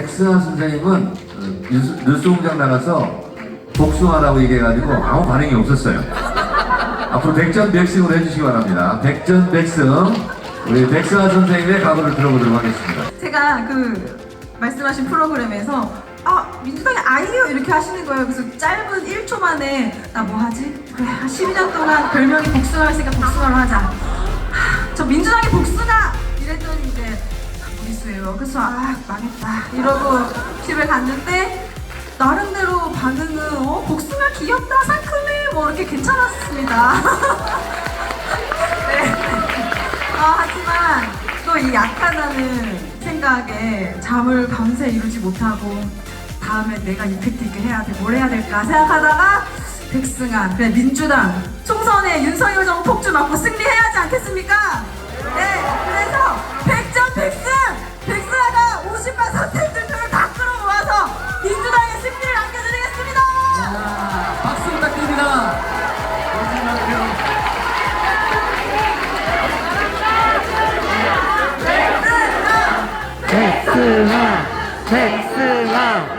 백승환 선생님은 어, 뉴스, 뉴스공장 나가서 복숭아라고 얘기해가지고 아무 반응이 없었어요. 앞으로 백전백승으로 해주시기 바랍니다. 백전백승 우리 백승환 선생님의 각오를 들어보도록 하겠습니다. 제가 그 말씀하신 프로그램에서 아 민주당이 아이요 이렇게 하시는 거예요. 그래서 짧은 1초 만에 나 뭐 하지? 그래 12년 동안 별명이 복숭아였으니까 복숭아로 하자. 그래서 아 망했다 이러고 집에 갔는데 나름대로 반응은 어 복숭아 귀엽다 상큼해 뭐 이렇게 괜찮았습니다. 네. 아, 하지만 또 이 약하다는 생각에 잠을 밤새 이루지 못하고 다음에 내가 임팩트 있게 해야 돼, 뭘 해야 될까 생각하다가 그래 민주당 총선에 윤석열 백승아 백승아